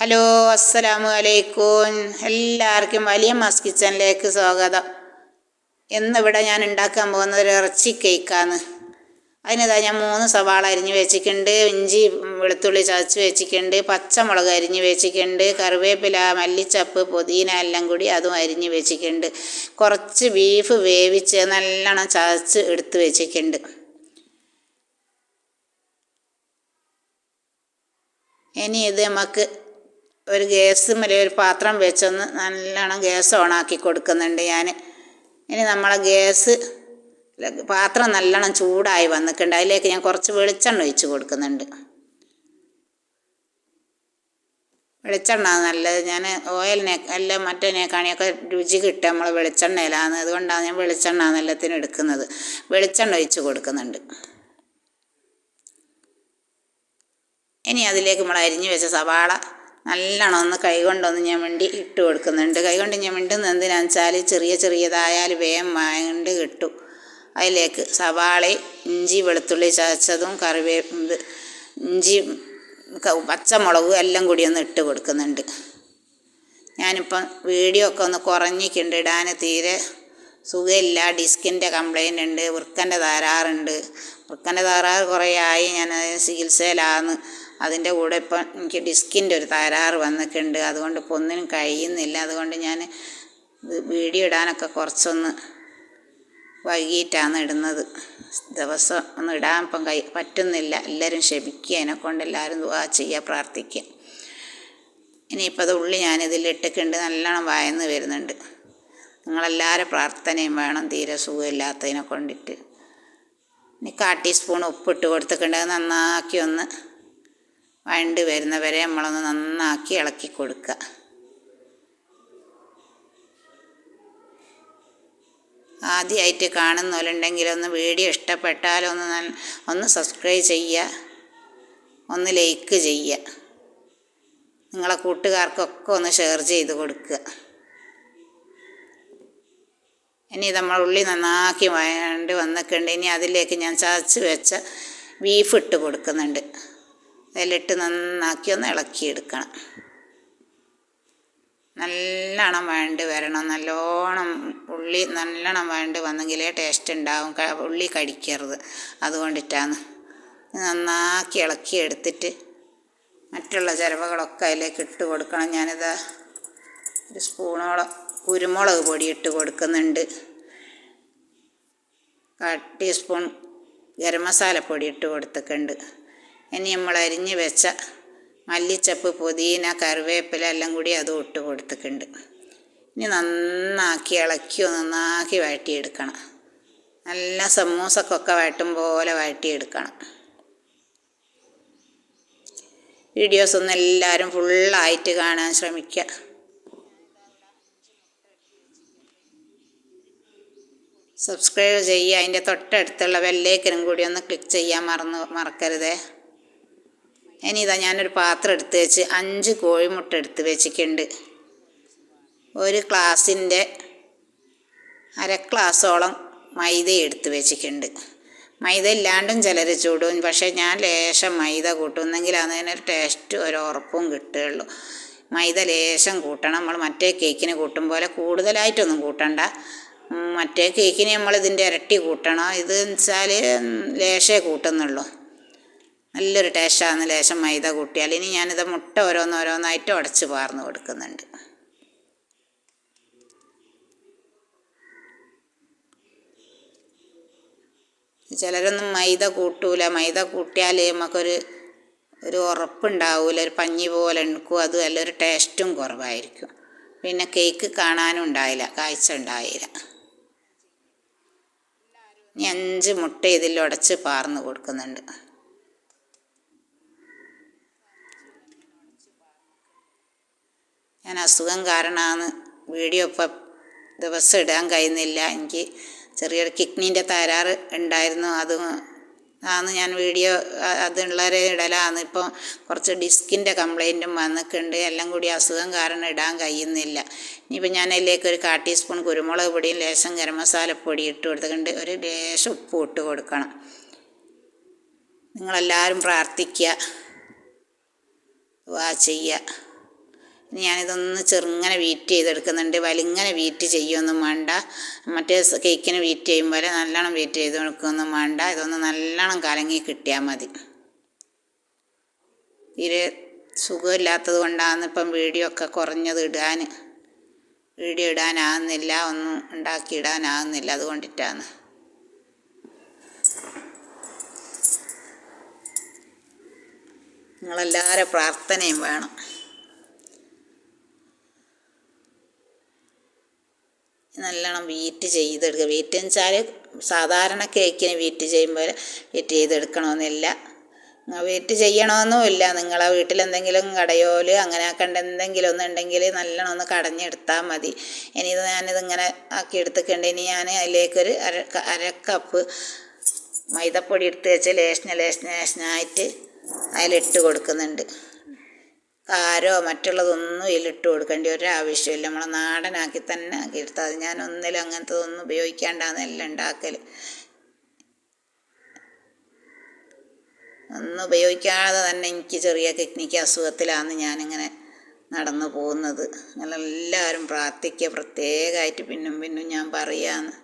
Hello അസ്സലാമു അലൈക്കും. എല്ലാവർക്കും വലിയ മാസ് കിച്ചണിലേക്ക് സ്വാഗതം. ഇന്നിവിടെ ഞാൻ ഉണ്ടാക്കാൻ പോകുന്നത് ഒരു ഇറച്ചി കേക്കാണ്. അതിനിതാ ഞാൻ മൂന്ന് സവാള അരിഞ്ഞ് വെച്ചിട്ടുണ്ട്. ഇഞ്ചി വെളുത്തുള്ളി ചതച്ച് വെച്ചിട്ടുണ്ട്. പച്ചമുളക് അരിഞ്ഞ് വെച്ചിട്ടുണ്ട്. കറിവേപ്പില മല്ലിച്ചപ്പ് പുതിന എല്ലാം കൂടി അതും അരിഞ്ഞ് വെച്ചിട്ടുണ്ട്. കുറച്ച് ബീഫ് വേവിച്ച് നല്ലോണം ചതച്ച് എടുത്ത് വെച്ചിട്ടുണ്ട്. ഇനി ഇത് നമുക്ക് ഒരു ഗ്യാസ് മേലെ ഒരു പാത്രം വെച്ചൊന്ന് നല്ലോണം ഗ്യാസ് ഓണാക്കി കൊടുക്കുന്നുണ്ട് ഞാൻ ഇനി നമ്മളെ ഗ്യാസ് പാത്രം നല്ലോണം ചൂടായി വന്നിട്ടുണ്ട്. അതിലേക്ക് ഞാൻ കുറച്ച് വെളിച്ചെണ്ണ ഒഴിച്ച് കൊടുക്കുന്നുണ്ട്. വെളിച്ചെണ്ണ നല്ലത്. ഞാൻ ഓയിലിനെ അല്ല മറ്റേനേക്കാണിയൊക്കെ രുചി കിട്ടുക നമ്മൾ വെളിച്ചെണ്ണയിലാണ്. അതുകൊണ്ടാണ് ഞാൻ വെളിച്ചെണ്ണ നല്ലത്തിന് എടുക്കുന്നത്. വെളിച്ചെണ്ണ ഒഴിച്ച് കൊടുക്കുന്നുണ്ട്. ഇനി അതിലേക്ക് നമ്മൾ അരിഞ്ഞു വെച്ച സവാള നല്ലോണം ഒന്ന് കൈകൊണ്ടൊന്ന് ഞാൻ മിണ്ടി ഇട്ട് കൊടുക്കുന്നുണ്ട്. കൈകൊണ്ട് ഞാൻ മിണ്ടുന്നത് എന്തിനാണെന്ന് വെച്ചാൽ ചെറിയ ചെറിയതായാലും വേഗം വാങ്ങണ്ട് കിട്ടും. അതിലേക്ക് സവാള ഇഞ്ചി വെളുത്തുള്ളി ചതച്ചതും കറിവേ ഇഞ്ചി പച്ചമുളകും എല്ലാം കൂടി ഒന്ന് ഇട്ട് കൊടുക്കുന്നുണ്ട്. ഞാനിപ്പം വീഡിയോ ഒക്കെ ഒന്ന് കുറഞ്ഞിട്ടുണ്ട് ഇടാൻ തീരെ സുഖമില്ല. ഡിസ്കിന്റെ കംപ്ലൈന്റ് ഉണ്ട് വൃക്കന്റെ തകരാറുണ്ട്. വൃക്കന്റെ തകരാറ് കുറേ ആയി ഞാൻ ചികിത്സയിലാന്ന് അതിന്റെ കൂടെ ഇപ്പം എനിക്ക് ഡിസ്കിന്റെ ഒരു തകരാറ് വന്നിട്ടുണ്ട്. അതുകൊണ്ട് ഇപ്പോൾ ഒന്നിനും കഴിയുന്നില്ല. അതുകൊണ്ട് ഞാൻ വീഡിയോ ഇടാനൊക്കെ കുറച്ചൊന്ന് വൈകിട്ടാണ് ഇടുന്നത്. ദിവസം ഒന്നും ഇടാൻ ഇപ്പം കൈ പറ്റുന്നില്ല. എല്ലാവരും ക്ഷമിക്കുക. എന്നെക്കൊണ്ട് എല്ലാവരും ദുവാ ചെയ്യുക പ്രാർത്ഥിക്കുക. ഇനിയിപ്പോൾ അത് ഉള്ളി ഞാനിതിലിട്ടിട്ടുണ്ട് നല്ലോണം വായന്ന് വരുന്നുണ്ട്. നിങ്ങളെല്ലാവരും പ്രാർത്ഥനയും വേണം. തീരെ സുഖമില്ലാത്തതിനെ കൊണ്ടിട്ട്. ഇനി കാ ടീസ്പൂൺ ഉപ്പിട്ട് കൊടുത്തിട്ടുണ്ട്. നന്നാക്കി ഒന്ന് വഴണ്ട് വരുന്നവരെ നമ്മളൊന്ന് നന്നാക്കി ഇളക്കി കൊടുക്കുക. ആദ്യമായിട്ട് കാണുന്നവരുണ്ടെങ്കിൽ ഒന്ന് വീഡിയോ ഇഷ്ടപ്പെട്ടാലൊന്ന് ഒന്ന് സബ്സ്ക്രൈബ് ചെയ്യുക. ഒന്ന് ലൈക്ക് ചെയ്യുക. നിങ്ങളെ കൂട്ടുകാർക്കൊക്കെ ഒന്ന് ഷെയർ ചെയ്ത് കൊടുക്കുക. ഇനി നമ്മൾ ഉള്ളി നന്നാക്കി വേണ്ടി വന്നിട്ടുണ്ട്. ഇനി അതിലേക്ക് ഞാൻ ചതച്ച് വെച്ച ബീഫ് ഇട്ട് കൊടുക്കുന്നുണ്ട്. അതിലിട്ട് നന്നാക്കി ഒന്ന് ഇളക്കിയെടുക്കണം. നല്ലോണം വേണ്ടി വരണം. നല്ലോണം ഉള്ളി നല്ലോണം വേണ്ടി വന്നെങ്കിലേ ടേസ്റ്റ് ഉണ്ടാവും. ഉള്ളി കടിക്കരുത്. അതുകൊണ്ടിട്ടാണ്. നന്നാക്കി ഇളക്കി എടുത്തിട്ട് മറ്റുള്ള ചിരവകളൊക്കെ അതിലേക്ക് ഇട്ട് കൊടുക്കണം. ഞാനിത് ഒരു സ്പൂണോളം കുരുമുളക് പൊടി ഇട്ട് കൊടുക്കുന്നുണ്ട്. കാ ടീസ്പൂൺ ഗരം മസാലപ്പൊടി ഇട്ട് കൊടുത്തിട്ടുണ്ട്. ഇനി നമ്മൾ അരിഞ്ഞ് വെച്ച മല്ലിച്ചപ്പ് പുതിന കറിവേപ്പില എല്ലാം കൂടി അതും ഇട്ട് കൊടുത്തിട്ടുണ്ട്. ഇനി നന്നാക്കി ഇളക്കി നന്നാക്കി വഴറ്റിയെടുക്കണം. നല്ല സമൂസക്കൊക്കെ വഴറ്റും പോലെ വഴറ്റിയെടുക്കണം. വീഡിയോസ് ഒന്ന് എല്ലാവരും ഫുള്ളായിട്ട് കാണാൻ ശ്രമിക്കുക. സബ്സ്ക്രൈബ് ചെയ്യുക. അതിന്റെ തൊട്ടടുത്തുള്ള ബെല്ലേക്കനും കൂടി ഒന്ന് ക്ലിക്ക് ചെയ്യാൻ മറന്നു മറക്കരുതേ. ഇനി ഇതാ ഞാനൊരു പാത്രം എടുത്ത് വെച്ച് അഞ്ച് കോഴിമുട്ട എടുത്ത് വെച്ചിട്ടുണ്ട്. ഒരു ക്ലാസ്സിന്റെ അര ക്ലാസ്സോളം മൈദ എടുത്ത് വെച്ചിട്ടുണ്ട്. മൈദ ഇല്ലാണ്ടും ചിലർ ചൂടും പക്ഷേ ഞാൻ ലേശം മൈദ കൂട്ടുന്നെങ്കിൽ അതിനൊരു ടേസ്റ്റ് ഒരു ഉറപ്പും കിട്ടുകയുള്ളൂ. മൈദ ലേശം കൂട്ടണം. നമ്മൾ മറ്റേ കേക്കിന് കൂട്ടും പോലെ കൂടുതലായിട്ടൊന്നും കൂട്ടണ്ട. മറ്റേ കേക്കിന് നമ്മൾ ഇതിന്റെ ഇരട്ടി കൂട്ടണം. ഇത് വെച്ചാൽ ലേശേ കൂട്ടുന്നുള്ളൂ. നല്ലൊരു ടേസ്റ്റാണ് ലേശം മൈദ കൂട്ടിയാൽ ഇനി ഞാനിത് മുട്ട ഓരോന്നോരോന്നായിട്ട് ഉടച്ച് പാർന്ന് കൊടുക്കുന്നുണ്ട്. ചിലരൊന്നും മൈദ കൂട്ടൂല. മൈദ കൂട്ടിയാൽ നമുക്കൊരു ഒരു ഉറപ്പുണ്ടാവില്ല ഒരു പഞ്ഞി പോലെ എടുക്കും അതും അല്ല ഒരു ടേസ്റ്റും കുറവായിരിക്കും. പിന്നെ കേക്ക് കാണാനും ഉണ്ടായില്ല. കാഴ്ച ഉണ്ടായില്ല. ഇനി അഞ്ച് മുട്ട ഇതിൽ ഉടച്ച് പാർന്ന് കൊടുക്കുന്നുണ്ട്. ഞാൻ അസുഖം കാരണമാണ് വീഡിയോ ഇപ്പം ദിവസം ഇടാൻ കഴിയുന്നില്ല. എനിക്ക് ചെറിയൊരു കിഡ്നീന്റെ തകരാറ് ഉണ്ടായിരുന്നു. അത് ആണ് ഞാൻ വീഡിയോ അതുള്ളവരെ ഇടലാണ് ഇപ്പോൾ കുറച്ച് ഡിസ്കിന്റെ കംപ്ലൈന്റും വന്നിട്ടുണ്ട്. എല്ലാം കൂടി അസുഖം കാരണം ഇടാൻ കഴിയുന്നില്ല. ഇനിയിപ്പോൾ ഞാൻ അതിലേക്ക് ഒരു കാ ടീസ്പൂൺ കുരുമുളക് പൊടിയും ലേശം ഗരം മസാലപ്പൊടി ഇട്ട് കൊടുത്തിട്ടുണ്ട്. ഒരു ലേശം ഉപ്പ് ഇട്ട് കൊടുക്കണം. നിങ്ങളെല്ലാവരും പ്രാർത്ഥിക്കുക. വാ ചെയ്യുക. ഞാനിതൊന്ന് ചെറുങ്ങനെ വീറ്റ് ചെയ്തെടുക്കുന്നുണ്ട്. വലിങ്ങനെ വീറ്റ് ചെയ്യൊന്നും വേണ്ട. മറ്റേ കേക്കിന് വീറ്റ് ചെയ്യും പോലെ നല്ലോണം വീറ്റ് ചെയ്ത് വേണ്ട. ഇതൊന്ന് നല്ലോണം കലങ്ങി കിട്ടിയാൽ മതി. തീരെ സുഖമില്ലാത്തത് കൊണ്ടാണ് ഇപ്പം വീഡിയോ ഒക്കെ കുറഞ്ഞത് ഇടാൻ വീഡിയോ ഇടാനാകുന്നില്ല ഒന്നും ഉണ്ടാക്കി ഇടാനാകുന്നില്ല അതുകൊണ്ടിട്ടാണ്. നിങ്ങളെല്ലാവരും പ്രാർത്ഥനയും വേണം. നല്ലോണം വീറ്റ് ചെയ്തെടുക്കുക. വീറ്റ് എന്ന് വെച്ചാൽ സാധാരണ കേക്കിന് വീറ്റ് ചെയ്യുമ്പോൾ വീറ്റ് ചെയ്തെടുക്കണമെന്നില്ല. വീറ്റ് ചെയ്യണമെന്നുമില്ല. നിങ്ങളെ വീട്ടിലെന്തെങ്കിലും കടയോൽ അങ്ങനെ ആക്കേണ്ട എന്തെങ്കിലും ഒന്നുണ്ടെങ്കിൽ നല്ലോണം ഒന്ന് കടഞ്ഞെടുത്താൽ മതി. ഇനി ഇത് ഞാനിതിങ്ങനെ ആക്കി എടുത്തിട്ടുണ്ട് ഇനി ഞാൻ അതിലേക്കൊരു അര അര കപ്പ് മൈദപ്പൊടി എടുത്ത് വെച്ച് ലേശന ലേശന ലേശനായിട്ട് അതിലിട്ട് കൊടുക്കുന്നുണ്ട്. കാരോ മറ്റുള്ളതൊന്നും ഇതിലിട്ട് കൊടുക്കേണ്ട ഒരു ആവശ്യമില്ല നമ്മളെ നാടനാക്കി തന്നെ ആക്കി എടുത്താൽ ഞാൻ ഒന്നിലും അങ്ങനത്തെ ഒന്നും ഉപയോഗിക്കാണ്ടാന്ന് എല്ലാം ഉണ്ടാക്കൽ ഒന്നും ഉപയോഗിക്കാതെ തന്നെ എനിക്ക് ചെറിയ കിഡ്നിക്ക് അസുഖത്തിലാണ് ഞാനിങ്ങനെ നടന്നു പോകുന്നത്. നിങ്ങളെല്ലാവരും പ്രാർത്ഥിക്കുക പ്രത്യേകമായിട്ട് പിന്നും പിന്നും ഞാൻ പറയാന്ന്.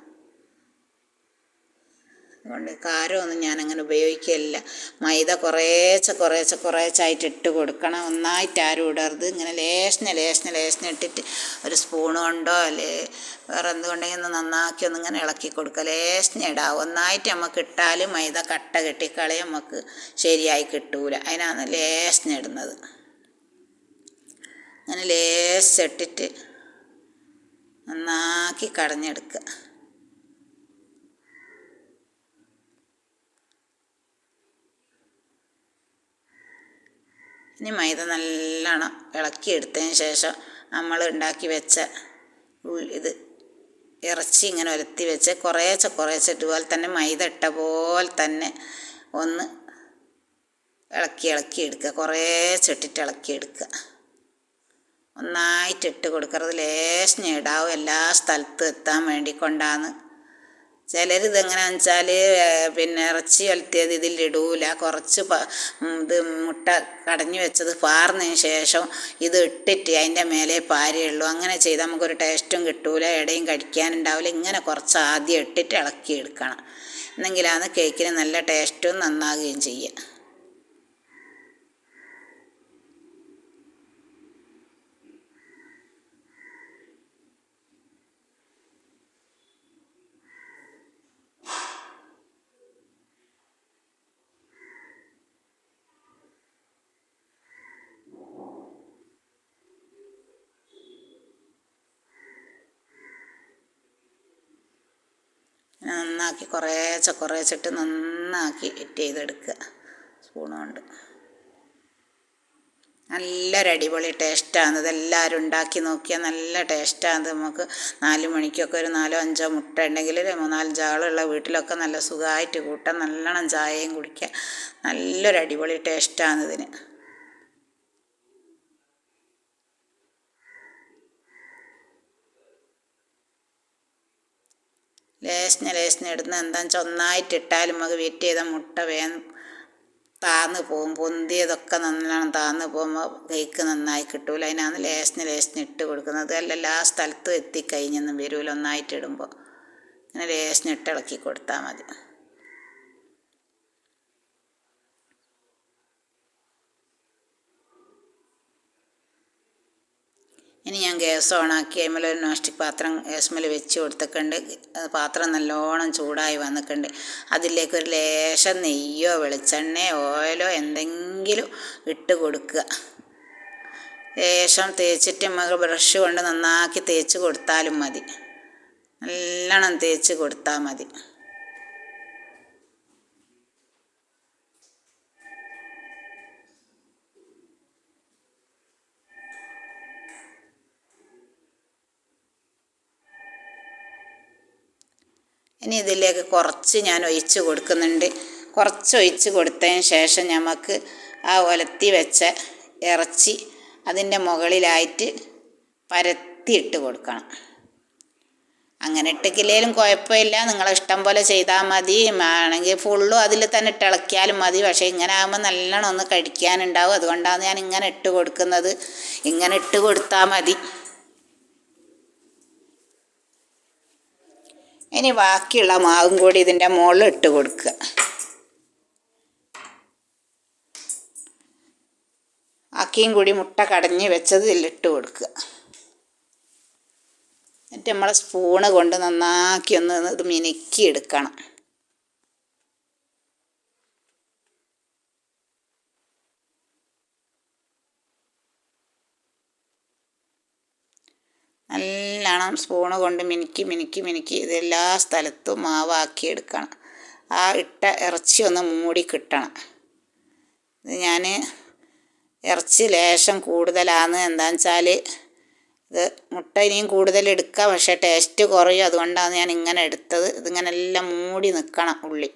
അതുകൊണ്ട് കാരമൊന്നും ഞാനങ്ങനെ ഉപയോഗിക്കലില്ല. മൈദ കുറേശ്ശെ കുറേശ്ശെ കുറേശ്ശായിട്ട് ഇട്ട് കൊടുക്കണം. ഒന്നായിട്ട് ആരും ഇടരുത്. ഇങ്ങനെ ലേശന ലേശന ലേശന ഇട്ടിട്ട് ഒരു സ്പൂൺ കൊണ്ടോ അല്ലേ വേറെ എന്തുകൊണ്ടെങ്കിൽ ഒന്ന് നന്നാക്കി ഒന്ന് ഇങ്ങനെ ഇളക്കി കൊടുക്കുക. ലേശന ഇടാം ഒന്നായിട്ട് നമുക്ക് ഇട്ടാൽ മൈദ കട്ട കെട്ടിക്കളി നമുക്ക് ശരിയായി കിട്ടൂല. അതിനാണ് ലേശന ഇടുന്നത്. അങ്ങനെ ലേശം ഇട്ടിട്ട് നന്നാക്കി കടഞ്ഞെടുക്കുക. ഇനി മൈദ നല്ലോണം ഇളക്കിയെടുത്തതിന് ശേഷം നമ്മൾ ഉണ്ടാക്കി വെച്ച ഇത് ഇറച്ചി ഇങ്ങനെ ഉരത്തി വെച്ച് കുറേശ്ശെ കുറേശ്ശെ ഇതുപോലെ തന്നെ മൈദ ഇട്ട പോലെ തന്നെ ഒന്ന് ഇളക്കി ഇളക്കി എടുക്കുക. കുറേശ്ശെ ഇട്ടിട്ട് ഇളക്കി എടുക്കുക. ഒന്നായിട്ട് ഇട്ട് കൊടുക്കരുത്. ലേശം ഇടാവും എല്ലാ സ്ഥലത്തും എത്താൻ വേണ്ടി കൊണ്ടാണ് ചിലർ എങ്ങനെയാണെന്ന് വെച്ചാൽ പിന്നെ ഇറച്ചി വലത്തിയത് ഇതിലിടൂല കുറച്ച് ഇത് മുട്ട കടഞ്ഞു വെച്ചത് പാർന്നതിന് ശേഷം ഇത് ഇട്ടിട്ട് അതിന്റെ മേലെ പാരയുള്ളൂ അങ്ങനെ ചെയ്താൽ നമുക്കൊരു ടേസ്റ്റും കിട്ടൂല. ഇടയും കടിക്കാനുണ്ടാവില്ല. ഇങ്ങനെ കുറച്ച് ആദ്യം ഇട്ടിട്ട് ഇളക്കി എടുക്കണം. എന്നെങ്കിലാണ് കേക്കിന് നല്ല ടേസ്റ്റും നന്നാകുകയും ചെയ്യുക. നന്നാക്കി കുറേശ്ശെ കുറേശ്ശിട്ട് നന്നാക്കി ഇറ്റ് ചെയ്തെടുക്കുക. സ്പൂൺ കൊണ്ട്. നല്ലൊരു അടിപൊളി ടേസ്റ്റാണ്. ഇതെല്ലാവരും ഉണ്ടാക്കി നോക്കിയാൽ നല്ല ടേസ്റ്റാണ്. നമുക്ക് നാല് മണിക്കൊക്കെ ഒരു നാലോ അഞ്ചോ മുട്ട ഉണ്ടെങ്കിൽ മൂന്നാലഞ്ചാളുള്ള വീട്ടിലൊക്കെ നല്ല സുഖമായിട്ട് കൂട്ടാം. നല്ലോണം ചായയും കുടിക്കുക നല്ലൊരു അടിപൊളി ടേസ്റ്റാണ് ഇതിന്. ലേശന ലേശന ഇടുന്ന എന്താണെന്ന് വെച്ചാൽ ഒന്നായിട്ട് ഇട്ടാലും നമുക്ക് വെയിറ്റ് ചെയ്ത മുട്ട വേഗം താന്ന് പോകും. പൊന്തിയതൊക്കെ നല്ലോണം താന്ന് പോകുമ്പോൾ കൈക്ക് നന്നായി കിട്ടൂല. അതിനാണ് ലേശന ലേശന ഇട്ട് കൊടുക്കുന്നത്. അല്ല എല്ലാ സ്ഥലത്തും എത്തിക്കഴിഞ്ഞൊന്നും വരൂല. ഒന്നായിട്ട് ഇടുമ്പോൾ ഇങ്ങനെ ലേശന ഇട്ട് ഇളക്കി കൊടുത്താൽ മതി. ഇനി ഞാൻ ഗ്യാസ് ഓണാക്കി അതിന്മേൽ ഒരു നോസ്റ്റിക് പാത്രം ഗ്യാസ്മേൽ വെച്ച് കൊടുത്തിട്ടുണ്ട്. പാത്രം നല്ലോണം ചൂടായി വന്നിട്ടുണ്ട്. അതിലേക്ക് ഒരു ലേശം നെയ്യോ വെളിച്ചെണ്ണയോ ഓയിലോ എന്തെങ്കിലും ഇട്ട് കൊടുക്കുക. ലേശം തേച്ചിട്ട് നമുക്ക് ബ്രഷ് കൊണ്ട് നന്നാക്കി തേച്ച് കൊടുത്താലും മതി. നല്ലോണം തേച്ച് കൊടുത്താൽ മതി. ഇനി ഇതിലേക്ക് കുറച്ച് ഞാൻ ഒഴിച്ച് കൊടുക്കുന്നുണ്ട്. കുറച്ച് ഒഴിച്ച് കൊടുത്തതിന് ശേഷം നമുക്ക് ആ ഒലത്തി വെച്ച ഇറച്ചി അതിന്റെ മുകളിലായിട്ട് പരത്തിയിട്ട് കൊടുക്കണം. അങ്ങനെ ഇട്ടിക്കില്ലേലും കുഴപ്പമില്ല. നിങ്ങളെ ഇഷ്ടം പോലെ ചെയ്താൽ മതി. ആണെങ്കിൽ ഫുള്ളും അതിൽ തന്നെ ഇട്ടിളക്കിയാലും മതി. പക്ഷേ ഇങ്ങനെ ആകുമ്പോൾ നല്ലോണം ഒന്ന് കഴിക്കാനുണ്ടാവും അതുകൊണ്ടാണ് ഞാൻ ഇങ്ങനെ ഇട്ട് കൊടുക്കുന്നത്. ഇങ്ങനെ ഇട്ട് കൊടുത്താൽ മതി. ഇനി ബാക്കിയുള്ള മാവും കൂടി ഇതിന്റെ മുകളിൽ ഇട്ട് കൊടുക്കുക. ബാക്കിയും കൂടി മുട്ട കടഞ്ഞ് വെച്ചത് ഇതിലിട്ട് കൊടുക്കുക. എന്നിട്ട് നമ്മൾ സ്പൂണ് കൊണ്ട് നന്നാക്കി ഒന്ന് ഇത് മിനുക്കി എടുക്കണം. നല്ലോണം സ്പൂണ് കൊണ്ട് മിനുക്കി മിനുക്കി മിനുക്കി ഇതെല്ലാ സ്ഥലത്തും മാവാക്കി എടുക്കണം. ആ ഇട്ട ഇറച്ചി ഒന്ന് മൂടി കിട്ടണം. ഇത് ഞാൻ ഇറച്ചി ലേശം കൂടുതലാണ് എന്താണെന്ന് വെച്ചാൽ ഇത് മുട്ട ഇനിയും കൂടുതൽ എടുക്കുക പക്ഷേ ടേസ്റ്റ് കുറയും. അതുകൊണ്ടാണ് ഞാൻ ഇങ്ങനെ എടുത്തത്. ഇതിങ്ങനെ എല്ലാം മൂടി നിൽക്കണം ഉള്ളി.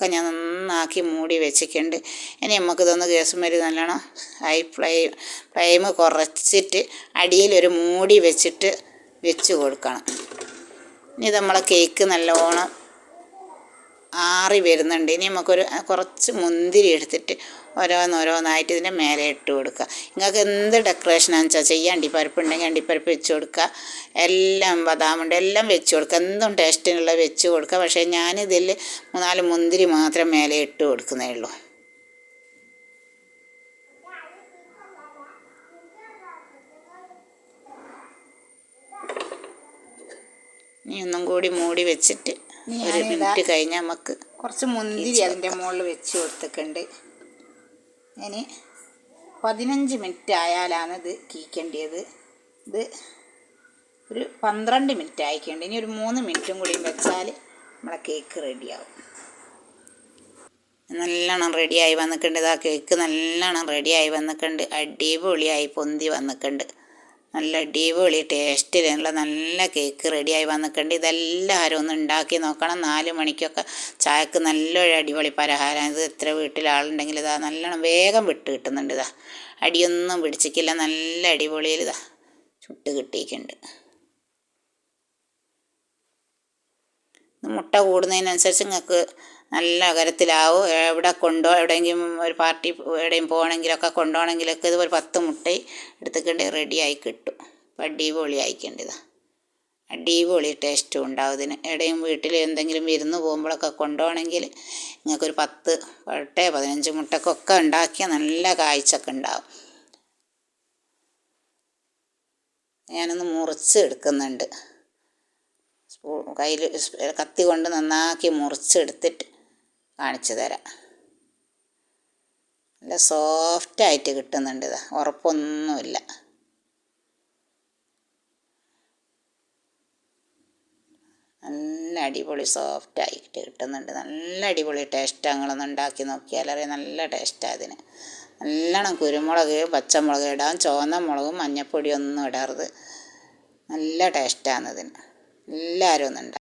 ഒക്കെ ഞാൻ നന്നാക്കി മൂടി വെച്ചിട്ടുണ്ട്. ഇനി നമുക്കിതൊന്ന് ഗ്യാസ് മരി നല്ലോണം ഹൈ ഫ്ലെയിം ഫ്ലെയിം കുറച്ചിട്ട് അടിയിലൊരു മൂടി വെച്ചിട്ട് വെച്ച് കൊടുക്കണം. ഇനി നമ്മളെ കേക്ക് നല്ലോണം ആറി വരുന്നുണ്ട്. ഇനി നമുക്കൊരു കുറച്ച് മുന്തിരി എടുത്തിട്ട് ഓരോന്നോരോന്നായിട്ട് ഇതിന്റെ മേലെ ഇട്ട് കൊടുക്കുക. നിങ്ങൾക്ക് എന്ത് ഡെക്കറേഷനാണെന്ന് വെച്ചാൽ ചെയ്യാം. അണ്ടിപ്പരിപ്പ് ഉണ്ടെങ്കിൽ അണ്ടിപ്പരിപ്പ് വെച്ച് കൊടുക്കുക. എല്ലാം ബദാമുണ്ട്. എല്ലാം വെച്ച് കൊടുക്കുക. എന്തും ടേസ്റ്റിനുള്ള വെച്ച് കൊടുക്കുക. പക്ഷേ ഞാനിതിൽ മൂന്നാൽ മുന്തിരി മാത്രം മേലെ ഇട്ട് കൊടുക്കുന്നേ ഉള്ളൂ. ഇനി ഒന്നും കൂടി മൂടി വെച്ചിട്ട് ഒരു മിനിറ്റ് കഴിഞ്ഞ് നമുക്ക് കുറച്ച് മുന്തിരി അതിന്റെ മുകളിൽ വെച്ച് കൊടുത്തിട്ടുണ്ട്. ഇനി പതിനഞ്ച് മിനിറ്റ് ആയാലാണ് ഇത് കീക്കേണ്ടത് ഇത് ഒരു പന്ത്രണ്ട് മിനിറ്റ് ആയിക്കേണ്ട ഇനി ഒരു മൂന്ന് മിനിറ്റും കൂടി വെച്ചാൽ നമ്മളെ കേക്ക് റെഡിയാവും നല്ലോണം റെഡിയായി വന്നിട്ടുണ്ട്. ഇതാ കേക്ക് നല്ലോണം റെഡിയായി വന്നിട്ടുണ്ട്. അടിപൊളിയായി പൊന്തി വന്നിട്ടുണ്ട്. നല്ല അടിപൊളി ടേസ്റ്റിലുള്ള നല്ല കേക്ക് റെഡിയായി വന്നിട്ടുണ്ട്. ഇതെല്ലാവരും ഒന്ന് ഉണ്ടാക്കി നോക്കണം. നാല് മണിക്കൊക്കെ ചായക്ക് നല്ലൊരു അടിപൊളി പലഹാരം. ഇത് എത്ര വീട്ടിലാളുണ്ടെങ്കിൽ ഇതാ നല്ലോണം വേഗം വിട്ട് കിട്ടുന്നുണ്ട് ഇതാ. അടിയൊന്നും പിടിച്ചിക്കില്ല. നല്ല അടിപൊളിയിൽ ഇതാ ചുട്ട് കിട്ടിയിട്ടുണ്ട്. മുട്ട കൂടുന്നതിനനുസരിച്ച് നിങ്ങൾക്ക് നല്ല അകരത്തിലാവും. എവിടെ കൊണ്ടോ എവിടെയെങ്കിലും ഒരു പാർട്ടി എവിടെയും പോകണമെങ്കിലൊക്കെ കൊണ്ടുപോകണമെങ്കിലൊക്കെ ഇത് ഒരു പത്ത് മുട്ട എടുത്തിട്ടുണ്ട് റെഡിയായി കിട്ടും. അപ്പം അടിപൊളി ആയിക്കേണ്ടത് അടിപൊളി ടേസ്റ്റും ഉണ്ടാവും ഇതിന്. എവിടെയും വീട്ടിൽ എന്തെങ്കിലും വിരുന്ന് പോകുമ്പോഴൊക്കെ കൊണ്ടുപോകണമെങ്കിൽ നിങ്ങൾക്കൊരു പത്ത് പട്ടെ പതിനഞ്ച് മുട്ടക്കൊക്കെ ഉണ്ടാക്കിയാൽ നല്ല കാഴ്ചയൊക്കെ ഉണ്ടാവും. ഞാനൊന്ന് മുറിച്ച് എടുക്കുന്നുണ്ട്. കയ്യിൽ കത്തി കൊണ്ട് നന്നാക്കി മുറിച്ചെടുത്തിട്ട് കാണിച്ചു തരാം. നല്ല സോഫ്റ്റായിട്ട് കിട്ടുന്നുണ്ട് ഇതാ. ഉറപ്പൊന്നുമില്ല. നല്ല അടിപൊളി സോഫ്റ്റായിട്ട് കിട്ടുന്നുണ്ട്. നല്ല അടിപൊളി ടേസ്റ്റ് നിങ്ങളൊന്ന് ഉണ്ടാക്കി നോക്കിയാൽ അറിയാം. നല്ല ടേസ്റ്റാണ് അതിന് നല്ലോണം കുരുമുളക് പച്ചമുളക് ഇടാം. ചുവന്ന മുളകും മഞ്ഞപ്പൊടിയൊന്നും ഇടരുത്. നല്ല ടേസ്റ്റാണ് ഇതിന്. എല്ലാവരും ഒന്നുണ്ടാവും